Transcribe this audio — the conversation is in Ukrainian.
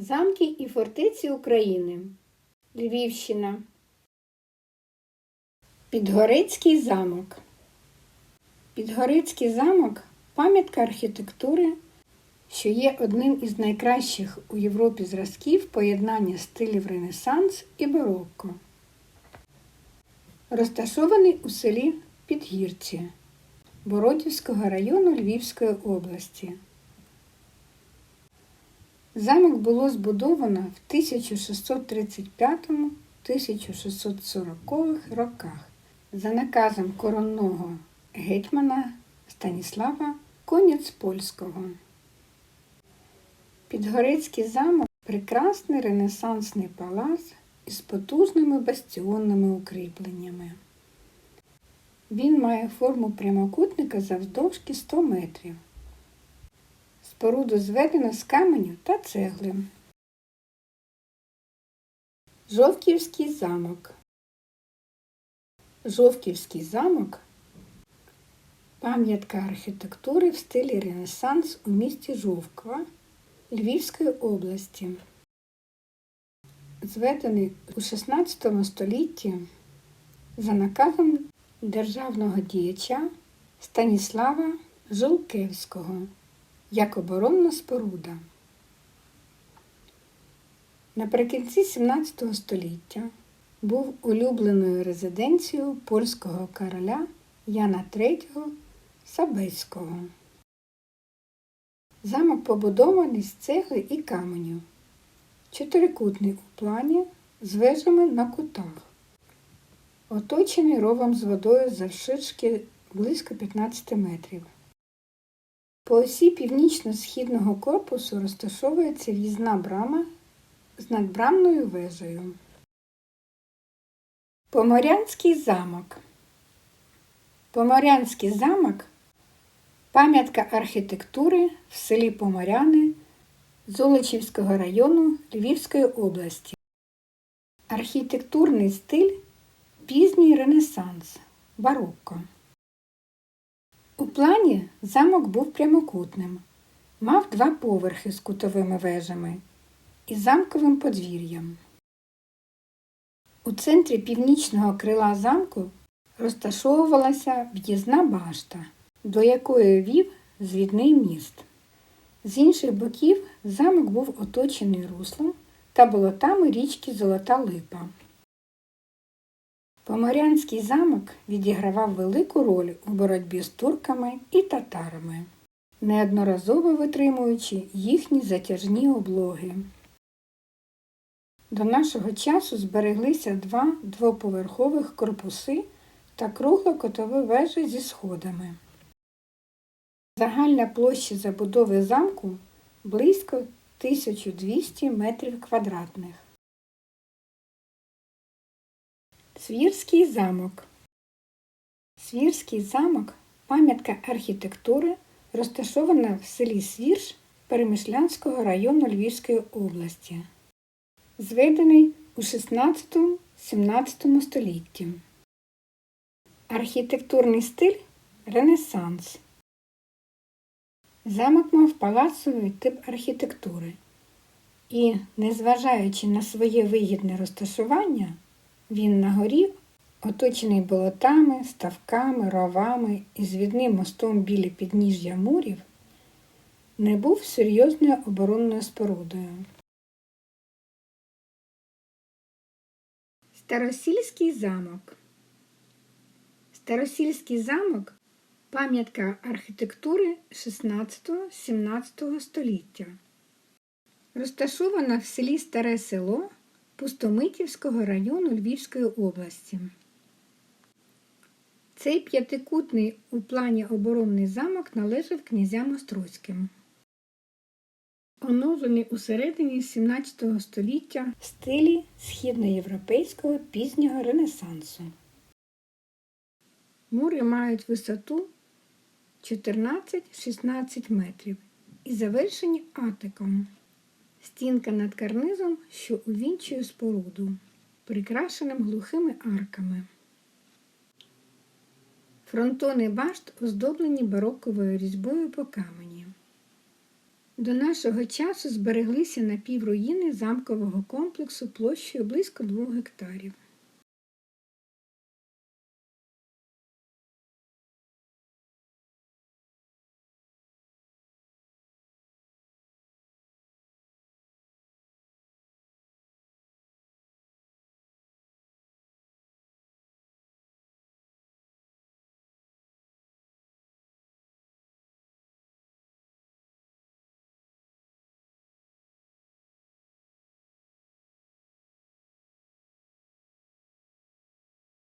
Замки і фортеці України. Львівщина. Підгорецький замок. Підгорецький замок пам'ятка архітектури, що є одним із найкращих у Європі зразків поєднання стилів Ренесанс і барокко. Розташований у селі Підгірці Бородівського району Львівської області. Замок було збудовано в 1635-1640 роках за наказом коронного гетьмана Станіслава Конець-Польського. Підгорецький замок прекрасний ренесансний палац із потужними бастіонними укріпленнями. Він має форму прямокутника завдовжки 100 метрів. Споруду зведено з каменю та цегли. Жовківський замок. Жовківський замок пам'ятка архітектури в стилі Ренесанс у місті Жовква Львівської області. Зведений у 16 столітті за наказом державного діяча Станіслава Жолкевського як оборонна споруда. Наприкінці 17 століття був улюбленою резиденцією польського короля Яна III Сабецького. Замок побудований з цегли і каменю, чотирикутний у плані з вежами на кутах, оточений ровом з водою завширшки близько 15 метрів. По осі північно-східного корпусу розташовується в'їзна брама з надбрамною вежею. Поморянський замок. Поморянський замок пам'ятка архітектури в селі Поморяни Золочівського району Львівської області. Архітектурний стиль пізній Ренесанс барокко. У плані замок був прямокутним, мав два поверхи з кутовими вежами і замковим подвір'ям. У центрі північного крила замку розташовувалася в'їзна башта, до якої вів звідний міст. З інших боків замок був оточений руслом та болотами річки Золота Липа. Поморянський замок відігравав велику роль у боротьбі з турками і татарами, неодноразово витримуючи їхні затяжні облоги. До нашого часу збереглися два двоповерхових корпуси та кругла котові вежі зі сходами. Загальна площа забудови замку близько 1200 метрів квадратних. Свірський замок. Свірський замок пам'ятка архітектури, розташована в селі Свірш Перемишлянського району Львівської області, зведений у 16-17 столітті. Архітектурний стиль Ренесанс. Замок мав палацовий тип архітектури і, незважаючи на своє вигідне розташування, він на горі, оточений болотами, ставками, ровами і звідним мостом біля підніжжя мурів, не був серйозною оборонною спорудою. Старосільський замок. Старосільський замок пам'ятка архітектури 16-17 століття. Розташована в селі Старе Село Пустомитівського району Львівської області. Цей п'ятикутний у плані оборонний замок належав князям Острозьким. Оновлений у середині 17 століття в стилі східноєвропейського пізнього Ренесансу. Мури мають висоту 14-16 метрів і завершені атиком. Стінка над карнизом, що увінчує споруду, прикрашеним глухими арками. Фронтони башт оздоблені бароковою різьбою по камені. До нашого часу збереглися напівруїни замкового комплексу площею близько 2 гектарів.